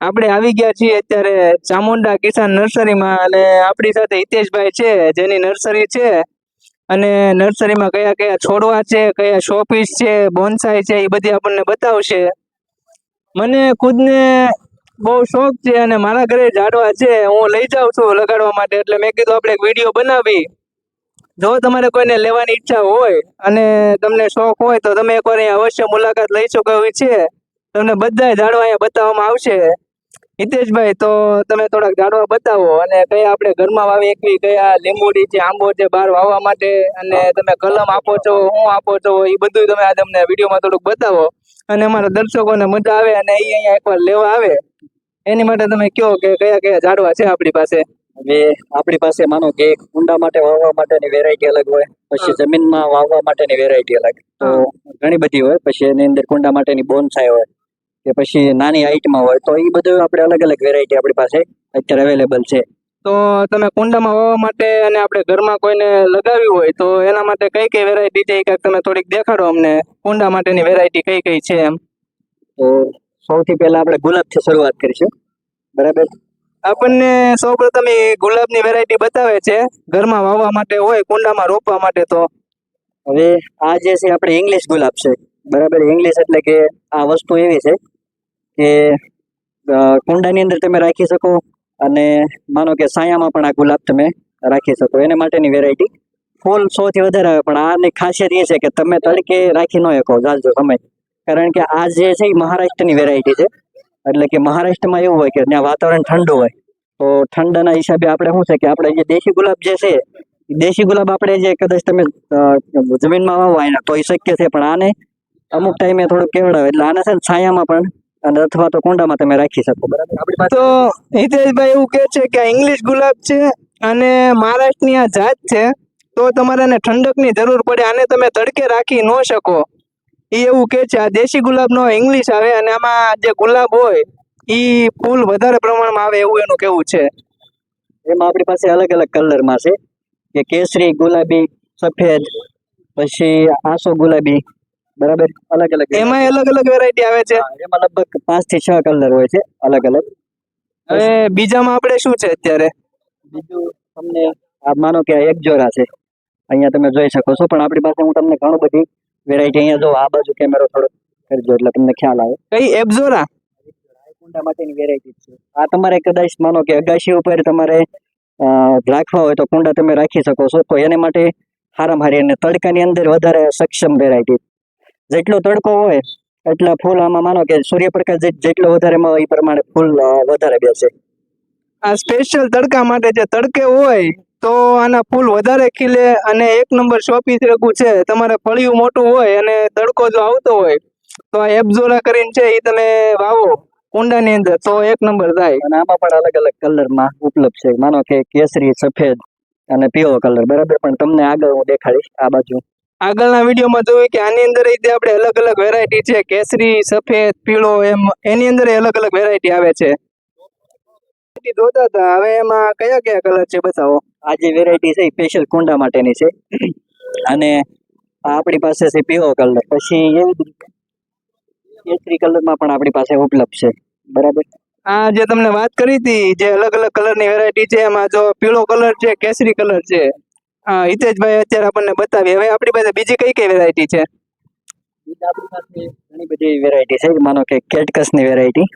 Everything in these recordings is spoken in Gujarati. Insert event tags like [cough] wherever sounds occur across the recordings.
આપણે આવી ગયા છીએ અત્યારે ચામુંડા કિસાન નર્સરીમાં અને આપણી સાથે હિતેશભાઈ છે, જેની નર્સરી છે. અને નર્સરીમાં કયા કયા છોડવા છે, કયા શોપીસ છે બોનસાઈ છે, એ બધી આપણને બતાવશે. મને ખુદને બહુ શોખ છે અને મારા ઘરે ઝાડવા છે, હું લઈ જાઉં છું લગાડવા માટે. એટલે મેં કીધું આપણે એક વીડિયો બનાવી. જો તમારે કોઈને લેવાની ઈચ્છા હોય અને તમને શોખ હોય તો તમે એકવાર અહીંયા અવશ્ય મુલાકાત લઈ શકો એવી છે. તમને બધા ઝાડવા અહીંયા બતાવવામાં આવશે. હિતેશભાઈ તો તમે થોડાક ઝાડવા બતાવો અને કયા આપણે ઘરમાં વાવી એકવી કયા લીંબુડી છે આંબો છે બહાર વાવવા માટે અને તમે કલમ આપો છો હું આપો છો એ બધું તમે આજે અમને વિડીયોમાં થોડુંક બતાવો. અને અમારા દર્શકોને મજા આવે અને એ અહીંયા એકવાર લેવા આવે. એની માટે તમે કહો કે કયા કયા ઝાડવા છે આપણી પાસે? હવે આપણી પાસે માનો કે કુંડા માટે વાવવા માટેની વેરાયટી અલગ હોય પછી જમીનમાં વાવવા માટેની વેરાયટી અલગ. તો ઘણી બધી હોય પછી એની અંદર કુંડા માટેની બોનસાઈ હોય કે પછી નાની હાઈટમાં હોય તો એ બધું આપણે અલગ અલગ વેરાયટી આપણી પાસે અત્યારે અવેલેબલ છે. તો તમે કુંડામાં વાવવા માટે અને આપણે ઘરમાં કોઈને લગાવી હોય તો એના માટે કઈ કઈ વેરાયટી છે? કાંઈક તમે થોડીક દેખાડો અમને કુંડા માટેની વેરાયટી કઈ કઈ છે એમ. તો સૌથી પહેલા આપણે ગુલાબથી શરૂઆત કરીશું. બરાબર? આપણને સૌ પ્રથમ એ ગુલાબની વેરાયટી બતાવે છે. ઘરમાં વાવવા માટે હોય કુંડામાં રોપવા માટે તો. હવે આ જે છે આપણે ઇંગ્લિશ ગુલાબ છે. બરાબર ઇંગ્લિશ એટલે કે આ વસ્તુ એવી છે કે કુંડાની અંદર તમે રાખી શકો અને માનો કે સાયામાં પણ આ ગુલાબ તમે રાખી શકો. એને માટેની વેરાયટી ફૂલ સૌથી વધારે આવે. પણ આની ખાસિયત એ છે કે તમે તડકે રાખી ન શકો જાજો સમય. કારણ કે આ જે છે એ મહારાષ્ટ્રની વેરાયટી છે. એટલે કે મહારાષ્ટ્રમાં એવું હોય કે ત્યાં વાતાવરણ ઠંડુ હોય. તો ઠંડાના હિસાબે આપણે શું છે કે આપણે જે દેશી ગુલાબ જે છે દેશી ગુલાબ આપણે જે કદાચ તમે જમીનમાં વાવવા એના તો એ શક્ય છે. પણ આને અમુક ટાઈમે થોડું કેવડાવે. એટલે આને છે ને છાયામાં પણ અને અથવા તો કુંડામાં તમે રાખી શકો બરાબર? તો હિતેશભાઈ એવું કે છે કે આ ઇંગ્લિશ ગુલાબ છે અને મહારાષ્ટ્રની આ જાત છે તો તમારે એને ઠંડકની જરૂર પડે આને તમે તડકે રાખી ન શકો. એ એવું કે છે આ દેશી ગુલાબનો ઇંગ્લિશ આવે અને આમાં જે ગુલાબ હોય એ ફૂલ વધારે પ્રમાણમાં આવે એવું એનું કેવું છે. એમાં આપણી પાસે અલગ અલગ કલરમાં છે કે કેસરી ગુલાબી સફેદ પછી આસો ગુલાબી બરાબર? અલગ અલગ એમાં અલગ અલગ વેરાયટી આવે છે. એમાં લગભગ પાંચથી છ કલર હોય છે અલગ અલગ. હવે બીજામાં આપણે શું છે અત્યારે? બીજું તમને આ માનો કે એક જોરા છે. અહીંયા તમે જોઈ શકો છો પણ આપણી પાસે હું તમને ઘણું બધી વેરાયટી અહીંયા જો આ બાજુ કેમેરો થોડો કરજો એટલે તમને ખ્યાલ આવે. કઈ એબઝોરા કુંડા માટેની વેરાયટી છે. આ તમારે કદાચ માનો કે અગાશી ઉપર તમારે રાખવા હોય તો કુંડા તમે રાખી શકો છો તો એને માટે હારામાં હારી અને તડકાની અંદર વધારે સક્ષમ વેરાયટી જેટલો તડકો હોય એટલા ફૂલ આમાં માનો કે સૂર્યપ્રકાશ જેટલો વધારે એ પ્રમાણે ફૂલ વધારે બેસે. આ સ્પેશિયલ તડકા માટે જે તડકે હોય તો આના ફૂલ વધારે ખીલે અને એક નંબર શોપીસ રગું છે તમારે ફળિયું મોટું હોય અને તડકો જો આવતો હોય તો આ એબઝોરા કરીને છે એ તમે વાવો કુંડાની અંદર તો એક નંબર થાય. અને આમાં પણ અલગ અલગ કલરમાં ઉપલબ્ધ છે. માનો કે કેસરી સફેદ અને પીળો કલર બરાબર? પણ તમને આગળ હું દેખાડીશ આ બાજુ. આગળના વિડીયોમાં જોયું કે આની અંદર રીતે આપણે અલગ અલગ વેરાયટી છે કેસરી સફેદ પીળો એમ એની અંદર અલગ અલગ વેરાયટી આવે છે. જોતા હતા. હવે એમાં કયા કયા કલર છે બતાવો? આ જે વેરાયટી છે એ સ્પેશિયલ કુંડા માટેની છે. અને આ આપણી પાસે છે પીળો કલર પછી એવી કેસરી કલરમાં પણ આપણી પાસે ઉપલબ્ધ છે. બરાબર? આ જે તમને વાત કરી હતી જે અલગ અલગ કલરની વેરાયટી છે એમાં જો પીળો કલર છે કેસરી કલર છે હા હિતેશભાઈ અત્યારે આપણને બતાવી હવે આપણી પાસે બીજી કઈ કઈ વેરાયટી છે? આપણી પાસે ઘણી બધી વેરાયટી છે. માનો કે કેટકસની વેરાયટી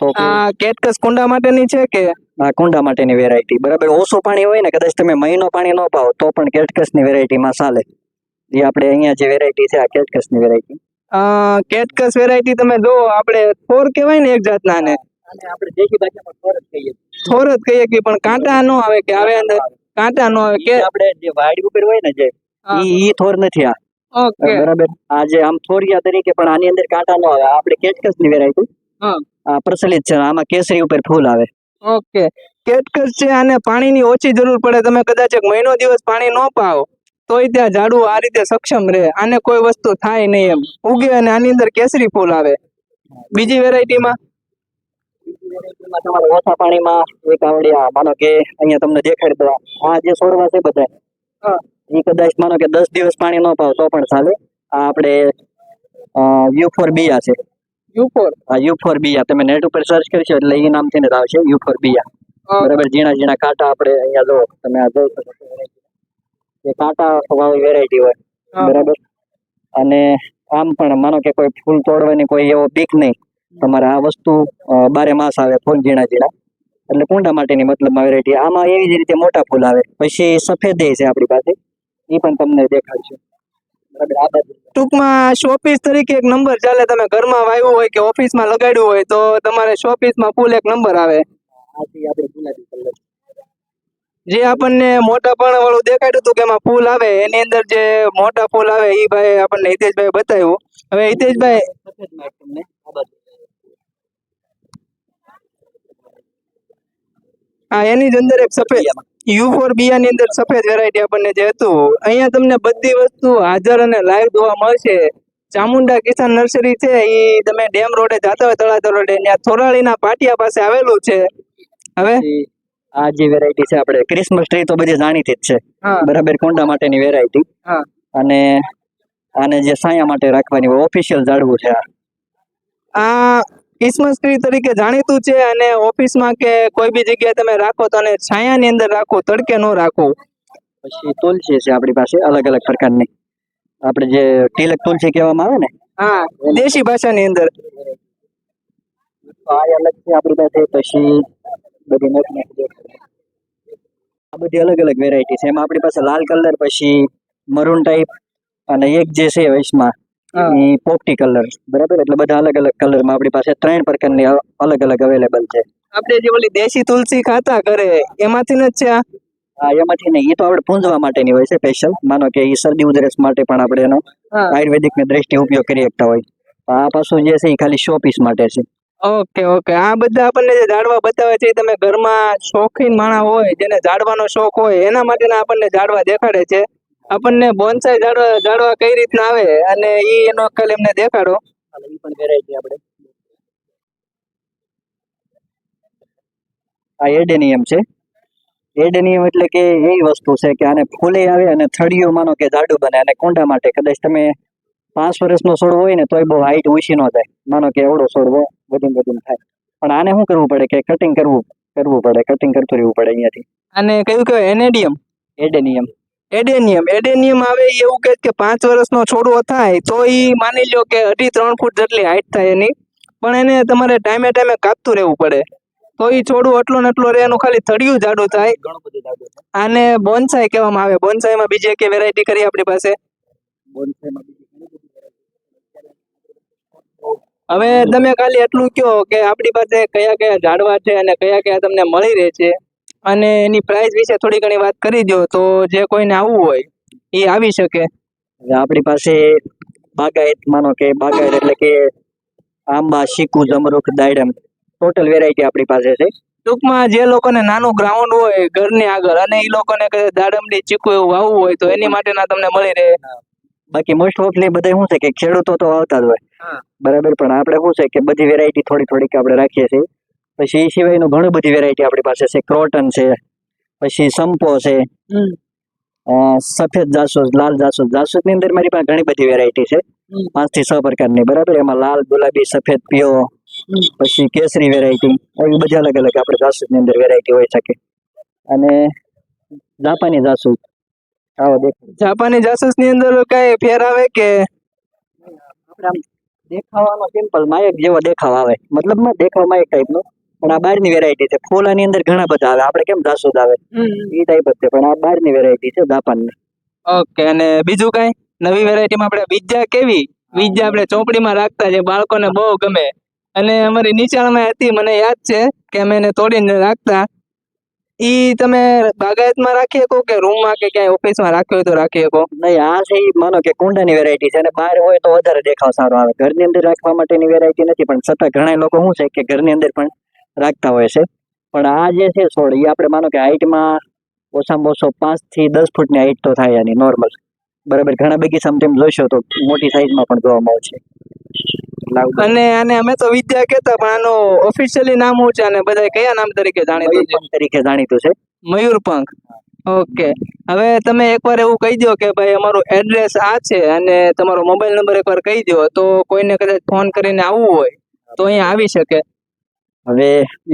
તો આ કેટકસ કુંડા માટેની છે કે? આ કુંડા માટેની વેરાયટી બરાબર ઓછું પાણી હોય ને કદાચ તમે મહિનો પાણી ન પાવો તો પણ કેટકસની વેરાયટીમાં ચાલે. જે આપણે અહીંયા જે વેરાયટી છે આ કેટકસની વેરાયટી કેટકસ વેરાયટી તમે જો આપણે થોર કહેવાય ને એક જાતના ને આપણે દેશી ભાષામાં ફરજ કહીએ. થોર જ કહીએ કે પણ કાંટા નો આવે કે આવે અંદર. કાંટા નો આવે કે આપણે જે વાડી ઉપર હોય ને જે ઈ ઈ થોર નથી આ. ઓકે. બરાબર? આ જે આમ થોરિયા તરીકે પણ આની અંદર કાંટા નો આવે. આપણે કેટકસની વેરાયટી. હા. પ્રચલિત છે. આમાં કેસરી ઉપર ફૂલ આવે. ઓકે. કેટકસ છે આને પાણીની ઓછી જરૂર પડે. તમે કદાચ એક મહિનો દિવસ પાણી ન પાવ તોય ત્યાં ઝાડું આ રીતે સક્ષમ રહે. આને કોઈ વસ્તુ થાય નહીં એમ. ઉગે અને આની અંદર કેસરી ફૂલ આવે. બીજી વેરાયટીમાં? તમારે ઓછા પાણીમાં એક આવડી આ માનો કે અહીંયા તમને દેખાડી દો આ. જે છોડવા છે બધા એ કદાચ માનો કે દસ દિવસ પાણી ન પાવ તો પણ ચાલે. આ આપણે યુ ફોર બીયા છે. U four? હા યુ ફોર બીયા તમે નેટ ઉપર સર્ચ કરશો એટલે એ નામથી જ આવશે યુ ફોર બીયા. બરાબર ઝીણા ઝીણા કાંટા આપણે અહીંયા જો તમે આ જોઈ શકો છો. કાંટા વાળી વેરાયટી હોય. બરાબર? અને આમ પણ માનો કે કોઈ ફૂલ તોડવાની કોઈ એવો બીક નહીં. તમારે આ વસ્તુ બારે માસ આવે ફૂલ ઝીણા ઝીણા. એટલે કુંડા માટેની મતલબમાં વેરાયટી આમાં એવી જ રીતે મોટા ફૂલ આવે. પછી સફેદ છે આપણી પાસે. એ પણ તમને દેખાડશે ટૂંકમાં શોપીસ તરીકે એક નંબર ચાલે. તમે ઘરમાં વાવ્યું હોય કે ઓફિસમાં લગાડ્યું હોય તો તમારે શોપીસમાં ફૂલ એક નંબર આવે. જે આપણને મોટા પણ વાળું દેખાડ્યું હતું કે એમાં ફૂલ આવે એની અંદર જે મોટા ફૂલ આવે એ ભાઈ આપણને હિતેશભાઈ બતાવ્યું. હવે હિતેશભાઈ સફેદમાં તમને આ બાજુ હા એની જ અંદર એક સફેદ યુ ફોર બિયાની અંદર સફેદ વેરાયટી આપણને જે હતું અહીંયા તમને બધી વસ્તુ હાજર અને લાઈવ જોવા મળશે. ચામુંડા કિસાન નર્સરી છે એ તમે ડેમ રોડે જતા હોય તળાતર રોડે ત્યાં થોરાળીના પાટિયા પાસે આવેલું છે. હવે? આ જે વેરાયટી છે આપણે ક્રિસમસ ટ્રી તો બધી જાણીતી જ છે. બરાબર કોંડા માટેની વેરાયટી અને આને જે સાયા માટે રાખવાની ઓફિશિયલ ઝાડવું છે આ ક્રિસમસ ટ્રી તરીકે જાણીતું છે અને ઓફિસમાં કે કોઈ બી જગ્યાએ તમે રાખો તો અને છાયાની અંદર રાખો તડકે ન રાખો. પછી તુલસી છે આપણી પાસે અલગ અલગ પ્રકારની. આપણે જે તિલક તુલસી કહેવામાં આવે ને? હા દેશી ભાષાની અંદર. આ અલગ છે આપણી પાસે પછી બધી મોટી આ બધી અલગ અલગ વેરાયટી છે. એમાં આપણી પાસે લાલ કલર પછી મરૂન ટાઈપ અને એક જે છે વૈશમાં એ પોપટી કલર બરાબર? એટલે બધા અલગ અલગ કલરમાં આપણી પાસે ત્રણ પ્રકારની અલગ અલગ અવેલેબલ છે. આપણે જે ઓલી દેશી તુલસી ખાતા કરે એમાંથી જ છે આ? હા એમાંથી નહીં. એ તો આપણે પૂંજવા માટેની હોય છે સ્પેશિયલ માનો કે એ શરદી ઉધરસ માટે પણ આપણે એનો આયુર્વેદિકની દ્રષ્ટિએ ઉપયોગ કરી શકતા હોય. આ પાછું જે છે એ ખાલી શો પીસ માટે છે. Okay okay. આ બધા આપણને જે ઝાડવા બતાવે છે તમે ઘરમાં શોખીન માણસ હોય જેને ઝાડવાનો શોખ હોય એના માટેના આપણને ઝાડવા દેખાડે છે. આપણને બોનસાઈ ઝાડવા ઝાડવા કઈ રીતના આવે અને ઈ એનો ખાલી એમને દેખાડો. એ પણ વેરાયટી આપણે. આ એડેનિયમ છે. એડેનિયમ એટલે કે એવી વસ્તુ છે કે આને ફૂલે આવે અને થળિયું માનો કે જાડું બને અને કુંડા માટે કદાચ તમે પાંચ વર્ષનો છોડ હોય ને તોય બહુ હાઈટ ઓછી ન થાય માનો કે એવડો છોડ હોય વધીને વધીને થાય. પણ આને શું કરવું પડે કે કટિંગ કરવું કરવું પડે કટિંગ કરતું રહેવું પડે અહીંયાથી. અને કયું કહેવાય? એનેડિયમ એડેનિયમ. એડેનિયમ. એડેનિયમ આવે એવું કે કે પાંચ વર્ષનો છોડવો થાય તો એ માની લ્યો કે અઢી ત્રણ ફૂટ જેટલી હાઈટ થાય એની. પણ એને તમારે ટાઈમે ટાઈમે કાપતું રહેવું પડે. તો એ છોડવું એટલો ને એટલો રહે એનું ખાલી થડિયું જાડું થાય. આને બોનસાઈ કહેવામાં આવે. બોનસાઈમાં બીજી એક વેરાયટી કરી આપણી પાસે? હવે તમે ખાલી એટલું કહો કે આપણી પાસે કયા કયા ઝાડવા છે અને કયા કયા તમને મળી રહે છે? અને એની પ્રાઇસ વિશે થોડી ઘણી વાત કરી દો તો જે કોઈને આવવું હોય એ આવી શકે. આપણી પાસે બાગાયત માનો કે બાગાયત એટલે કે આંબા ચીકુ જમરૂખ દાડમ ટોટલ વેરાયટી આપણી પાસે છે. ટૂંકમાં જે લોકોને નાનું ગ્રાઉન્ડ હોય ઘરની આગળ અને એ લોકોને દાડમની ચીકુ એવું વાવવું હોય તો એની માટેના તમને મળી રહે. બાકી મોસ્ટ ઓફલી બધા શું છે કે ખેડૂતો તો આવતા જ હોય. બરાબર પણ આપણે શું છે કે બધી વેરાયટી થોડી થોડીક આપણે રાખીએ છીએ. પછી એ સિવાયનું ઘણી બધી વેરાયટી આપણી પાસે છે. ક્રોટન છે પછી સંપો છે સફેદ જાસૂસ લાલ જાસૂસ જાસૂસની અંદર મારી પાસે ઘણી બધી વેરાયટી છે. પાંચથી છ પ્રકારની બરાબર? એમાં લાલ ગુલાબી સફેદ પીળો પછી કેસરી વેરાયટી એવી બધી અલગ અલગ આપણે જાસૂસની અંદર વેરાયટી હોઈ શકે. અને જાપાની જાસૂસ આવો દેખો જાપાની જાસૂસની અંદર કઈ ફેર આવે કે? દેખાવામાં સિમ્પલ માયક જેવો દેખાવ આવે. મતલબમાં દેખાવ માયક ટાઈપનો પણ આ બહારની વેરાયટી છે. ફૂલ આની અંદર ઘણા બધા આવે. આપણે કેમ જાસૂદ આવે? એ ટાઈપ જ છે પણ આ બહારની વેરાયટી છે જાપાનની. ઓકે અને બીજું કઈ? નવી વેરાયટીમાં આપણે બીજા કેવી? બીજા આપણે ચોપડીમાં રાખતા છે બાળકોને બહુ ગમે. અને અમારી નીચાણમાં હતી મને યાદ છે કે અમે એને તોડીને રાખતા. ઈ તમે બાગાયતમાં રાખી શકો કે રૂમમાં કે ક્યાંય ઓફિસમાં રાખ્યો હોય તો રાખી શકો? નહીં આ છે માનો કે કુંડાની વેરાયટી છે અને બહાર હોય તો વધારે દેખાવ સારો આવે. ઘરની અંદર રાખવા માટેની વેરાયટી નથી પણ છતાં ઘણા લોકો શું છે કે ઘરની અંદર પણ રાખતા હોય છે. પણ આ જે છે છોડ એ આપણે માનો કે હાઈટમાં ઓછામાં ઓછો પાંચથી દસ ફૂટની હાઈટ તો થાય એની નોર્મલ. બરાબર ઘણા બગીચામાં તેમ જોઈશો તો મોટી સાઈઝમાં પણ જોવા મળે છે. લાવ અને આને અમે તો વિદ્યા કહેતા પણ આનું ઓફિશિયલી નામ શું છે અને બધા કયા નામ તરીકે જાણીતું છે? તરીકે જાણીતું છે. મયુરપંખ. ઓકે. હવે તમે એકવાર એવું કહી દો કે ભાઈ અમારું એડ્રેસ આ છે અને તમારો મોબાઈલ નંબર એકવાર કહી દો તો કોઈને કદાચ ફોન કરીને આવવું હોય તો અહીંયા આવી શકે. હવે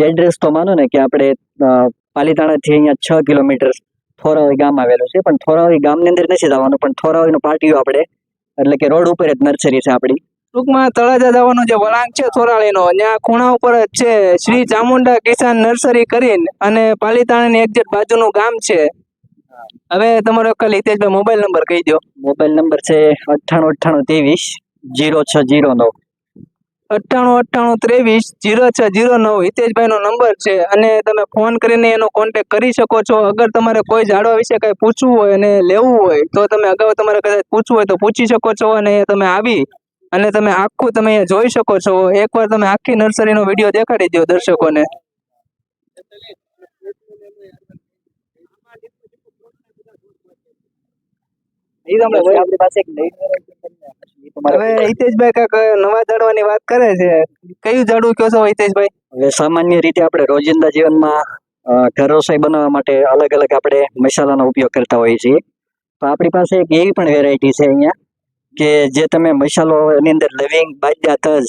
એડ્રેસ તો માનો ને કે આપણે પાલીતાણાથી અહીંયા છ કિલોમીટર થોરાવી ગામ આવેલું છે પણ થોરાવી ગામની અંદર નથી જવાનું પણ થોરાવીનો પાટિયો આપણે એટલે કે રોડ ઉપર જ નર્સરી છે આપણી. ટૂંકમાં તળાજા જવાનો જે વળાંક છે થોરાળીનો ત્યાં ખૂણા ઉપર જ છે શ્રી ચામુંડા કિસાન નર્સરી કરીને અને પાલીતાણાની એક્ઝેક્ટ બાજુનું ગામ છે. હવે તમારો ખાલી હિતેશભાઈ મોબાઈલ નંબર કહી દો મોબાઈલ નંબર છે અઠ્ઠાણું અઠ્ઠાણું ત્રેવીસ જીરો છ જીરો નવ. અઠ્ઠાણું અઠ્ઠાણું ત્રેવીસ જીરો છ જીરો નવ હિતેશભાઈનો નંબર છે. અને તમે ફોન કરીને એનો કોન્ટેક કરી શકો છો. અગર તમારે કોઈ ઝાડવા વિશે કંઈ પૂછવું હોય અને લેવું હોય તો તમે અગાઉ તમારે કદાચ પૂછવું હોય તો પૂછી શકો છો અને તમે આવી અને તમે આખું તમે અહીંયા જોઈ શકો છો. એકવાર તમે આખી નર્સરીનો વીડિયો દેખાડી દો દર્શકોને. આપણી પાસે એક હવે હિતેશભાઈ કાક નવા ઝાડવાની વાત કરે છે. કયું ઝાડવું કહો છો હિતેશભાઈ? હવે સામાન્ય રીતે આપણે રોજિંદા જીવનમાં ઘર રસોઈ બનાવવા માટે અલગ અલગ આપણે મસાલાનો ઉપયોગ કરતા હોઈએ છીએ. તો આપણી પાસે એક એવી પણ વેરાયટી છે અહીંયા કે જે તમે મસાલો એની અંદર લવિંગ બાજ્યા તજ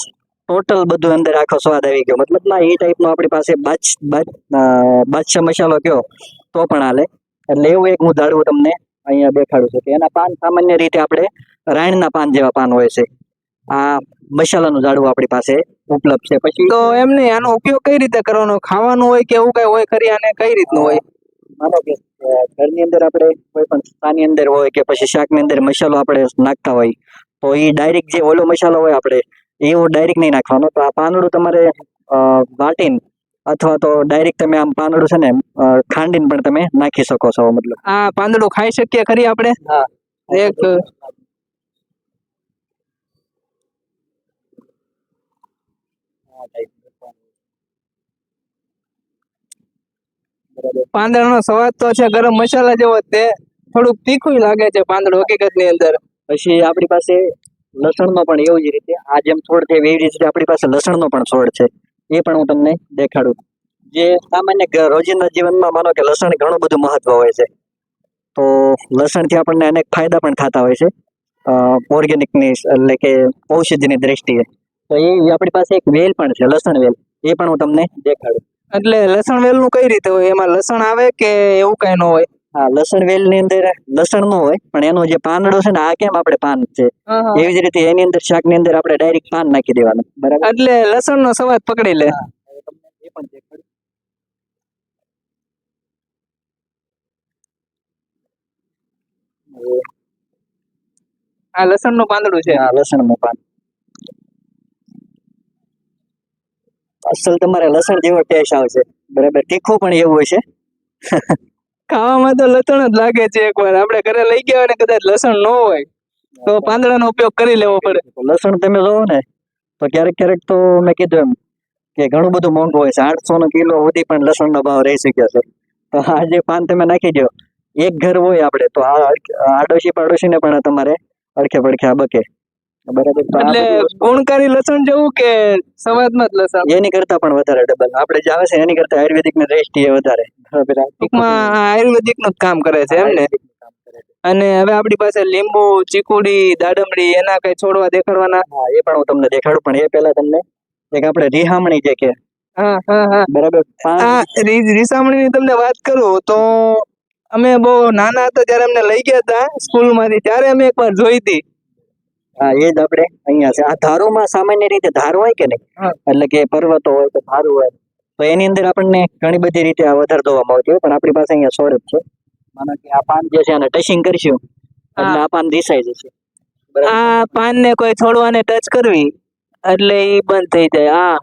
ટોટલ બધું અંદર આખો સ્વાદ આવી ગયો. મતલબ ના એ ટાઈપનો આપણી પાસે બાદ બાદ બાદશાહ મસાલો કયો તો પણ હાલે. એટલે એવું એક હું ઝાડવું તમને અહીંયા દેખાડું છું કે એના પાન સામાન્ય રીતે આપણે રાયણના પાન જેવા પાન હોય છે. આ મસાલાનું ઝાડવું આપણી પાસે ઉપલબ્ધ છે. પછી તો એમ નહીં આનો ઉપયોગ કઈ રીતે કરવાનો? ખાવાનું હોય કે એવું કઈ હોય ખરી? અને કઈ રીતનું હોય? માનો કે ઘરની અંદર આપણે કોઈ પણ શાકની અંદર હોય કે પછી શાકની અંદર મસાલો આપણે નાખતા હોય તો એ ડાયરેક્ટ જે ઓલો મસાલો હોય આપણે એવો ડાયરેક્ટ નહીં નાખવાનો. તો આ પાંદડું તમારે વાટીને અથવા તો ડાયરેક્ટ તમે આમ પાંદડું છે ને ખાંડીને પણ તમે નાખી શકો છો મતલબ. આ પાંદડું ખાઈ શકીએ ખરી આપણે? હા. એક પાંદડાનો સ્વાદ તો છે ગરમ મસાલા જેવો તે. થોડુંક તીખું લાગે છે પાંદડું હકીકતની અંદર. પછી આપણી પાસે લસણનો પણ એવું જ રીતે આ જેમ છોડ છે એવી રીતે આપણી પાસે લસણનો પણ છોડ છે. એ પણ હું તમને દેખાડું. જે સામાન્ય રોજિંદા જીવનમાં માનો કે લસણ ઘણું બધું મહત્વ હોય છે. તો લસણથી આપણને અનેક ફાયદા પણ થતા હોય છે. ઓર્ગેનિકની એટલે કે ઔષધિની દ્રષ્ટિએ. તો એ આપણી પાસે એક વેલ પણ છે, લસણ વેલ. એ પણ હું તમને દેખાડું. એટલે લસણ વેલનું કઈ રીતે હોય? એમાં લસણ આવે કે એવું કઈ ન હોય? હા લસણ વેલની અંદર લસણ નો હોય પણ એનો જે પાંદડો છે ને આ કેમ આપણે પાન છે? એવી જ રીતે એની અંદર શાકની અંદર આપણે ડાયરેક્ટ પાન નાખી દેવાનું બરાબર? એટલે લસણ નો સ્વાદ પકડી લે. આ લસણ લસણનું પાંદડું છે. આ લસણનું પાન. અસલ તમારે લસણ જેવો ટેસ્ટ આવશે. બરાબર? તીખું પણ એવું હોય છે [laughs] ખાવામાં તો લસણ જ લાગે છે એકવાર. આપણે ઘરે લઈ ગયા હોય ને કદાચ લસણ ન હોય, તો પાંદડાનો ઉપયોગ કરી લેવો પડે. લસણ તમે જોવો ને, તો ક્યારેક ક્યારેક તો મેં કીધું એમ કે ઘણું બધું મોંઘું હોય છે. આઠસો નો કિલો સુધી પણ લસણનો ભાવ રહી શક્યો છે. તો આ જે પાન તમે નાખી દો એક ઘર હોય આપણે, તો આ આડોશી પાડોશીને પણ તમારે અડખે પડખે આ બકે. બરાબર એટલે ગુણકારી લસણ જેવું કે સવાદમાં જ લસણ? એની કરતા પણ વધારે ડબલ આપણે જે આવે છે એની કરતા આયુર્વેદિકની દ્રષ્ટિએ વધારે. ટૂંકમાં આયુર્વેદિકનું કામ કરે છે એમ ને. અને હવે આપણી પાસે લીંબુ ચીકુડી દાડમડી એના કઈ છોડવા દેખાડવાના? હા એ પણ હું તમને દેખાડું પણ એ પહેલા તમને એક આપણે રિહામણી જે કે હા હા હા. બરાબર પાન આ તમને વાત કરું તો અમે બહુ નાના હતા ત્યારે અમને લઈ ગયા હતા સ્કૂલમાંથી ત્યારે અમે એકવાર જોઈ હતી. હા એ જ આપણે અહીંયા છે. આ ધારોમાં સામાન્ય રીતે ધાર હોય કે નહીં? એટલે કે પર્વતો હોય તો ધારું હોય. તો એની અંદર આપણને ઘણી બધી રીતે આ વધારે જોવામાં આવતી હોય. પણ આપણી પાસે અહીંયા સોરઠ છે. માનો કે આ પાન જે છે એને ટચિંગ કરશું. એટલે આ પાન દિશાઈ જશે. આ પાન ને કોઈ છોડવાને ટચ કરવી? એટલે એ બંધ થઈ જાય. આ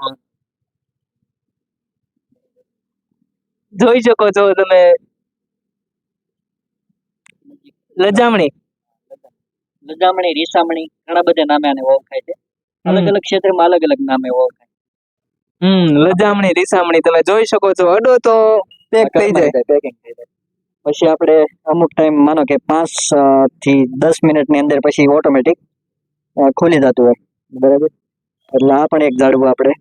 જોઈ શકો છો તમે. લજામણી. લજામણી રીસામણી ઘણા બધા નામે આને ઓળખાય છે. અલગ અલગ ક્ષેત્રમાં અલગ અલગ નામે ઓળખાય હમ લજામણી રીસામણી તમે જોઈ શકો છો. અડો તો પેક થઈ જાય. પેકિંગ થઈ જાય. પછી આપણે અમુક ટાઈમ માનો કે પાંચથી દસ મિનિટની અંદર પછી ઓટોમેટિક ખુલી જતું હોય. બરાબર? એટલે આ પણ એક ઝાડવું આપણે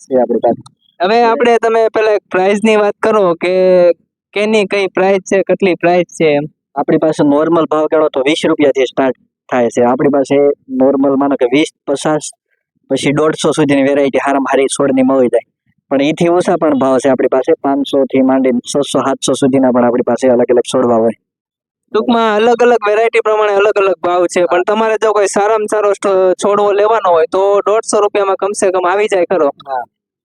છે આપણી પાસે. હવે આપણે તમે પેલા પ્રાઇસની વાત કરો કે કેની કઈ પ્રાઇસ છે કેટલી પ્રાઇસ છે આપણી પાસે નોર્મલ ભાવ ગણો તો વીસ રૂપિયાથી સ્ટાર્ટ થાય છે. આપણી પાસે નોર્મલ માનો કે વીસ પચાસ પછી દોઢસો સુધીની વેરાયટી હારામાં હારી છોડની મળી જાય. પણ એથી ઓછા પણ ભાવ છે આપણી પાસે. પાંચસો થી માંડીને છસો સાતસો સુધીના પણ આપણી પાસે અલગ અલગ છોડવા હોય. ટૂંકમાં અલગ અલગ વેરાયટી પ્રમાણે અલગ અલગ ભાવ છે. પણ તમારે જો કોઈ સારામાં સારો છોડવો લેવાનો હોય તો દોઢસો રૂપિયામાં કમસે કમ આવી જાય ખરો.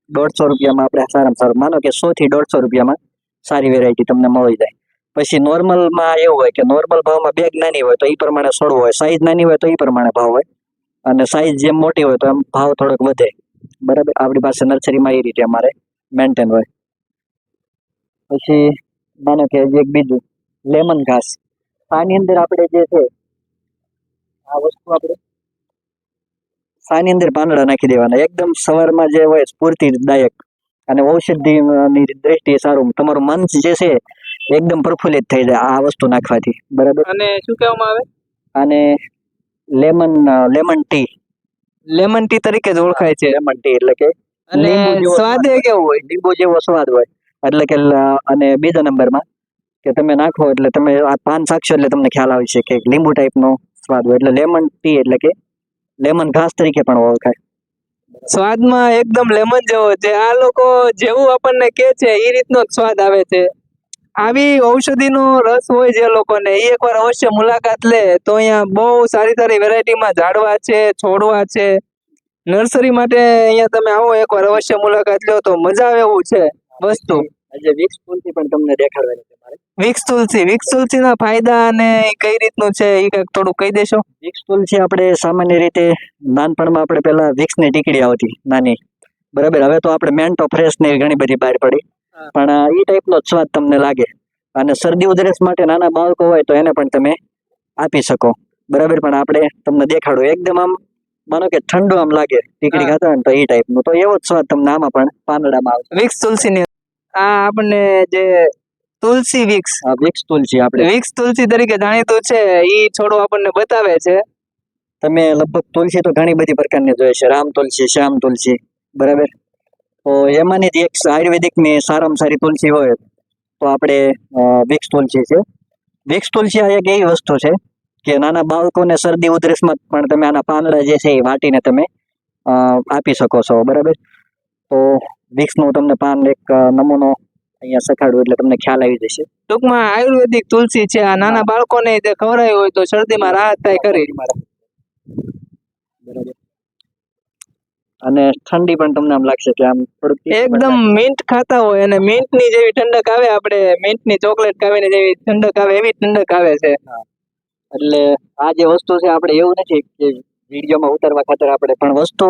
દોઢસો રૂપિયામાં આપણે સારામાં સારું માનો કે સો થી દોઢસો રૂપિયામાં સારી વેરાયટી તમને મળી જાય. પછી નોર્મલમાં એવું હોય કે નોર્મલ ભાવમાં બેગ નાની હોય તો એ પ્રમાણે છોડવું હોય. સાઈઝ નાની હોય તો એ પ્રમાણે ભાવ હોય. અને સાઈઝ જેમ મોટી હોય તો એમ ભાવ થોડોક વધે. બરાબર? આપણી પાસે નર્સરીમાં એ રીતે અમારે મેન્ટેન હોય. પછી માનો કે એક બીજું લેમન ઘાસ. આની અંદર આપણે જે છે, આ વસ્તુ આપણે સાની અંદર પાંદડા નાખી દેવાના. એકદમ સવારમાં જે હોય સ્ફૂર્તિદાયક અને ઔષધિની દ્રષ્ટિએ સારું. તમારું મન જે છે એકદમ પ્રફુલ્લિત થઈ જાય આ વસ્તુ નાખવાથી. બરાબર? અને શું કહેવામાં આવે? અને lemon lemon tea lemon tea તરીકે જ ઓળખાય છે. લેમન ટી એટલે કે અને સ્વાદ. કેવું હોય? લીંબુ જેવો સ્વાદ હોય. એટલે કે અને બીજા નંબરમાં કે તમે નાખો એટલે તમે આ પાન સાક્ષો એટલે તમને ખ્યાલ આવશે કે લીંબુ ટાઈપનો સ્વાદ હોય. એટલે લેમન ટી એટલે કે લેમન ઘાસ તરીકે પણ ઓળખાય. સ્વાદમાં એકદમ લેમન જેવો છે. આ લોકો જેવું આપણને કે છે એ રીતનો જ સ્વાદ આવે છે. આવી ઔષધિનો રસ હોય જે લોકોને એ એકવાર અવશ્ય મુલાકાત લે. તો અહીંયા બહુ સારી સારી વેરાયટીમાં ઝાડવા છે છોડવા છે. નર્સરી માટે અહીંયા તમે આવો એકવાર અવશ્ય મુલાકાત લો. તો મજા આવે એવું છે વસ્તુ. આજે વિક્સ તુલસી પણ તમને દેખાડવાની છે મારે. વિક્સ તુલસી વિક્સ તુલસીના ફાયદા અને કઈ રીતનું છે એ કંઈક થોડું કહી દેશો? વિક્સ તુલસી આપણે સામાન્ય રીતે નાનપણમાં આપણે પેલા વિક્સની ટીકડી આવતી નાની. બરાબર હવે તો આપણે મેન્ટો ફ્રેશ ને ઘણી બધી બહાર પડી. પણ એ ટાઈપનો જ સ્વાદ તમને લાગે. અને શરદી ઉધરસ માટે નાના બાળકો હોય તો એને પણ તમે આપી શકો. બરાબર? પણ આપણે તમને દેખાડો. એકદમ આમ માનો કે ઠંડુ આમ લાગે ટીકડી ખાતા હોય તો એ ટાઈપનું તો એવો જ સ્વાદ તમને આમાં પણ પાંદડામાં આવશે. વિક્સ તુલસીની આ આપણને જે તુલસી વિક્સ. આ વિક્સ તુલસી આપણે. વિક્સ તુલસી તરીકે જાણીતું છે. એ છોડો આપણને બતાવે છે. તમે લગભગ તુલસી તો ઘણી બધી પ્રકારની જોઈએ છે રામ તુલસી શ્યામ તુલસી. બરાબર? તો એમાંની જ એક આયુર્વેદિકની સારામાં સારી તુલસી હોય તો આપણે વિક્સ તુલસી છે. વિક્સ તુલસી આ એક એવી વસ્તુ છે કે નાના બાળકોને શરદી ઉધરસમાં પણ તમે આના પાંદડા જે છે એ વાટીને તમે આપી શકો છો બરાબર? તો વિક્સનું તમને પાન એક નમૂનો અહીંયા સખાડું એટલે તમને ખ્યાલ આવી જશે. ટૂંકમાં આયુર્વેદિક તુલસી છે આ નાના બાળકોને ખવડાવી હોય તો શરદીમાં રાહત થાય કરી બરાબર. અને ઠંડી પણ તમને આમ લાગશે કે આમ થોડુંક એકદમ મિન્ટ ખાતા હોય અને મિન્ટની જેવી ઠંડક આવે આપણે મિન્ટની ચોકલેટ ખાવે જેવી ઠંડક આવે એવી ઠંડક આવે છે. એટલે આ જે વસ્તુ છે આપણે એવું નથી કે વિડીયોમાં ઉતારવા ખાતર આપણે પણ વસ્તુ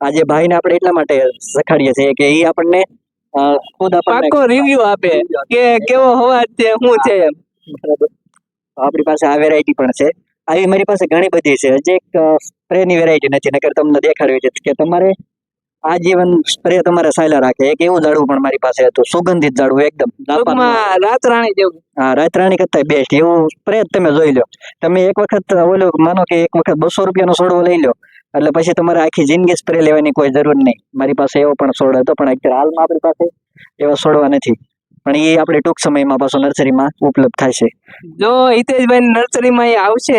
આજે ભાઈને આપણે એટલા માટે સખાડીએ છીએ કે એ આપણને ખુદ પાકો રિવ્યુ આપે કે કેવો હવા છે શું છે એમ. બરાબર. આપણી પાસે આ વેરાયટી પણ છે. આવી મારી પાસે ઘણી બધી છે. હજી એક સ્પ્રેની વેરાયટી નથી. નકર તમને દેખાડવી છે કે તમારે આજીવન સ્પ્રે તમારે સાયલા રાખે. એક એવું ઝાડવું પણ મારી પાસે હતું. સુગંધિત ઝાડવું એકદમ જાપાનનું. ટૂંકમાં રાત રાણી જેવું. હા રાતરાણી કરતા બેસ્ટ એવું સ્પ્રે તમે જોઈ લો. તમે એક વખત ઓલો માનો કે એક વખત બસો રૂપિયાનો સોડવો લઈ લો. એટલે પછી તમારે આખી જિંદગી સ્પ્રે લેવાની કોઈ જરૂર નહીં. મારી પાસે એવો પણ સોડ હતો પણ અત્યારે હાલમાં આપણી પાસે એવા સોડવા નથી. પણ એ આપણે ટૂંક સમયમાં પાછો નર્સરીમાં ઉપલબ્ધ થશે જો હિતેશભાઈ નર્સરીમાં એ આવશે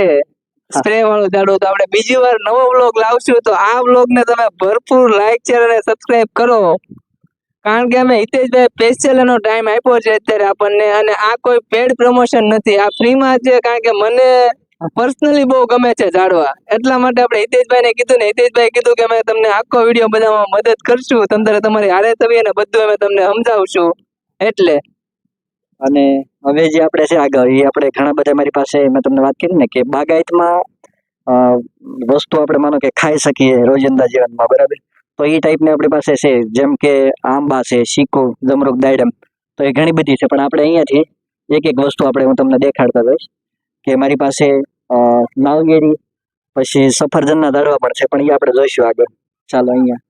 સ્પ્રે વાળો ઝાડો તો આપણે બીજી વાર નવો બ્લોગ લાવશું તો આ બ્લોગ ને તમે ભરપૂર લાઈક શેર અને સબસ્ક્રાઇબ કરો. કારણ કે અમે હિતેશભાઈ સ્પેશિયલ એનો ટાઈમ આપ્યો છે અત્યારે આપણને અને આ કોઈ પેડ પ્રમોશન નથી. આ ફ્રીમાં છે કારણ કે મને પર્સનલી બહુ ગમે છે ઝાડવા એટલા માટે આપણે હિતેશભાઈ ને કીધું ને હિતેશભાઈ કીધું કે અમે તમને આખો વીડિયો બનાવવા મદદ કરશું. તમારે તમારી હારે તવી અને બધું અમે તમને સમજાવશું. એટલે અને હવે જે આપણે છે આગળ, એ આપણે ઘણા બધા મારી પાસે, મેં તમને વાત કરી ને કે બાગાયતમાં વસ્તુ આપણે માનો કે ખાઈ શકીએ રોજિંદા જીવનમાં, બરાબર? તો એ ટાઈપની આપણી પાસે છે, જેમ કે આંબા છે શીકો જમરૂક દાડમ, તો એ ઘણી બધી છે. પણ આપણે અહીંયાથી એક એક વસ્તુ આપણે હું તમને દેખાડતા જઈશ કે મારી પાસે નાળિયેરી, પછી સફરજનના દાડવા પણ છે, પણ એ આપણે જોઈશું આગળ. ચાલો અહીંયા.